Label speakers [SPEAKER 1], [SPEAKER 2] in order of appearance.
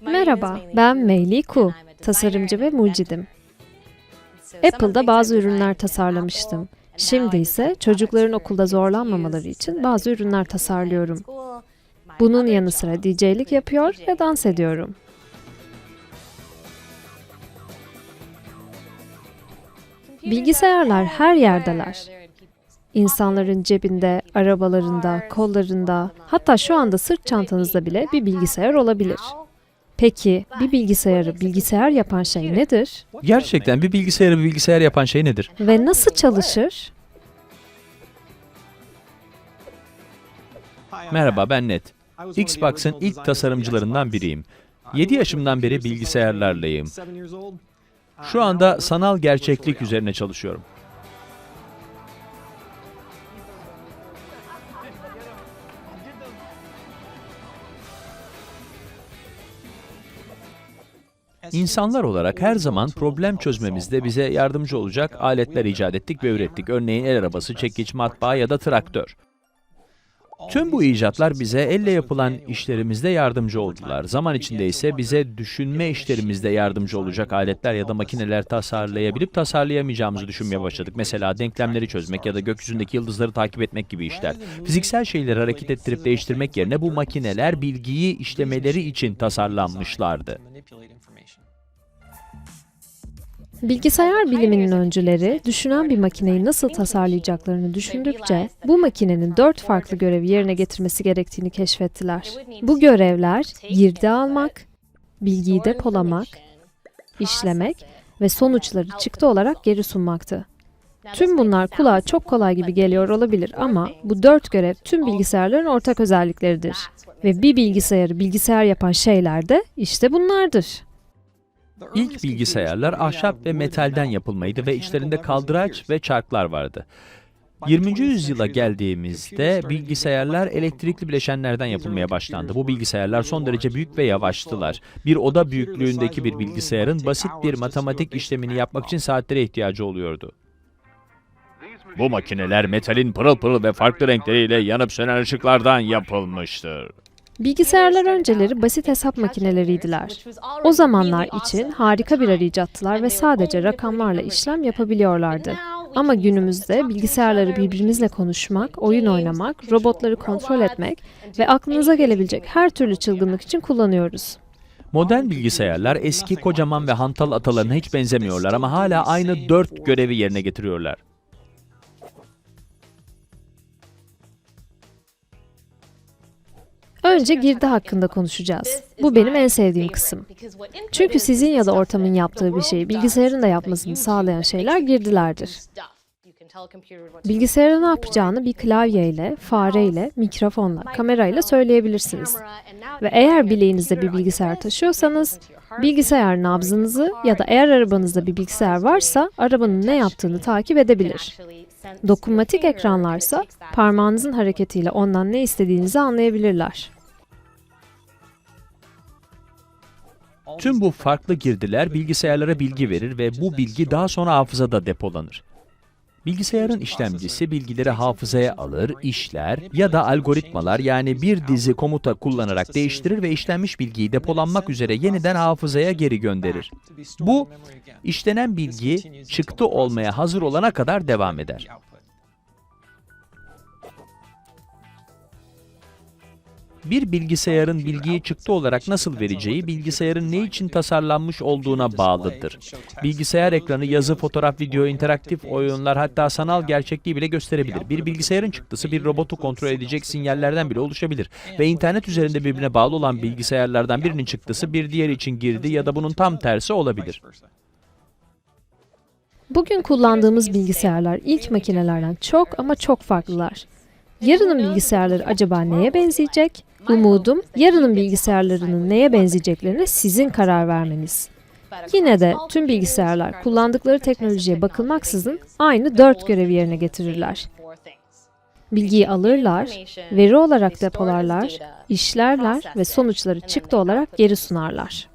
[SPEAKER 1] Merhaba, ben Mei Ku, tasarımcı ve mucidim. Apple'da bazı ürünler tasarlamıştım. Şimdi ise çocukların okulda zorlanmamaları için bazı ürünler tasarlıyorum. Bunun yanı sıra DJ'lik yapıyor ve dans ediyorum. Bilgisayarlar her yerdeler. İnsanların cebinde, arabalarında, kollarında, hatta şu anda sırt çantanızda bile bir bilgisayar olabilir. Peki bir bilgisayarı bilgisayar yapan şey nedir
[SPEAKER 2] Gerçekten bir bilgisayarı bir bilgisayar yapan şey nedir?
[SPEAKER 1] ve nasıl çalışır?
[SPEAKER 2] Merhaba ben Net. Xbox'ın ilk tasarımcılarından biriyim. 7 yaşımdan beri bilgisayarlarlayım. Şu anda sanal gerçeklik üzerine çalışıyorum. İnsanlar olarak her zaman problem çözmemizde bize yardımcı olacak aletler icat ettik ve ürettik. Örneğin el arabası, çekiç, matbaa ya da traktör. Tüm bu icatlar bize elle yapılan işlerimizde yardımcı oldular. Zaman içinde ise bize düşünme işlerimizde yardımcı olacak aletler ya da makineler tasarlayabilip tasarlayamayacağımızı düşünmeye başladık. Mesela denklemleri çözmek ya da gökyüzündeki yıldızları takip etmek gibi işler. Fiziksel şeyleri hareket ettirip değiştirmek yerine bu makineler bilgiyi işlemeleri için tasarlanmışlardı.
[SPEAKER 1] Bilgisayar biliminin öncüleri düşünen bir makineyi nasıl tasarlayacaklarını düşündükçe bu makinenin dört farklı görevi yerine getirmesi gerektiğini keşfettiler. Bu görevler girdi almak, bilgiyi depolamak, işlemek ve sonuçları çıktı olarak geri sunmaktı. Tüm bunlar kulağa çok kolay gibi geliyor olabilir ama bu dört görev tüm bilgisayarların ortak özellikleridir. Ve bir bilgisayarı bilgisayar yapan şeyler de işte bunlardır.
[SPEAKER 2] İlk bilgisayarlar ahşap ve metalden yapılmaydı ve içlerinde kaldıraç ve çarklar vardı. 20. yüzyıla geldiğimizde bilgisayarlar elektrikli bileşenlerden yapılmaya başlandı. Bu bilgisayarlar son derece büyük ve yavaştılar. Bir oda büyüklüğündeki bir bilgisayarın basit bir matematik işlemini yapmak için saatlere ihtiyacı oluyordu. Bu makineler metalin pırıl pırıl ve farklı renkleriyle yanıp sönen ışıklardan yapılmıştır.
[SPEAKER 1] Bilgisayarlar önceleri basit hesap makineleriydiler. O zamanlar için harika bir arayacaktılar ve sadece rakamlarla işlem yapabiliyorlardı. Ama günümüzde bilgisayarları birbirimizle konuşmak, oyun oynamak, robotları kontrol etmek ve aklınıza gelebilecek her türlü çılgınlık için kullanıyoruz.
[SPEAKER 2] Modern bilgisayarlar eski kocaman ve hantal atalarına hiç benzemiyorlar ama hala aynı dört görevi yerine getiriyorlar.
[SPEAKER 1] Önce girdi hakkında konuşacağız. Bu benim en sevdiğim kısım. Çünkü sizin ya da ortamın yaptığı bir şeyi bilgisayarın da yapmasını sağlayan şeyler girdilerdir. Bilgisayara ne yapacağını bir klavyeyle, fareyle, mikrofonla, kamerayla söyleyebilirsiniz. Ve eğer bileğinizde bir bilgisayar taşıyorsanız, bilgisayar nabzınızı ya da eğer arabanızda bir bilgisayar varsa arabanın ne yaptığını takip edebilir. Dokunmatik ekranlarsa parmağınızın hareketiyle ondan ne istediğinizi anlayabilirler.
[SPEAKER 2] Tüm bu farklı girdiler bilgisayarlara bilgi verir ve bu bilgi daha sonra hafızada depolanır. Bilgisayarın işlemcisi bilgileri hafızaya alır, işler ya da algoritmalar yani bir dizi komuta kullanarak değiştirir ve işlenmiş bilgiyi depolanmak üzere yeniden hafızaya geri gönderir. Bu, işlenen bilgi çıktı olmaya hazır olana kadar devam eder. Bir bilgisayarın bilgiyi çıktı olarak nasıl vereceği, bilgisayarın ne için tasarlanmış olduğuna bağlıdır. Bilgisayar ekranı yazı, fotoğraf, video, interaktif oyunlar hatta sanal gerçekliği bile gösterebilir. Bir bilgisayarın çıktısı bir robotu kontrol edecek sinyallerden bile oluşabilir. Ve internet üzerinde birbirine bağlı olan bilgisayarlardan birinin çıktısı bir diğeri için girdi ya da bunun tam tersi olabilir.
[SPEAKER 1] Bugün kullandığımız bilgisayarlar ilk makinelerden çok ama çok farklılar. Yarının bilgisayarları acaba neye benzeyecek? Umudum yarının bilgisayarlarının neye benzeyeceklerine sizin karar vermeniz. Yine de tüm bilgisayarlar kullandıkları teknolojiye bakılmaksızın aynı dört görevi yerine getirirler. Bilgiyi alırlar, veri olarak depolarlar, işlerler ve sonuçları çıktı olarak geri sunarlar.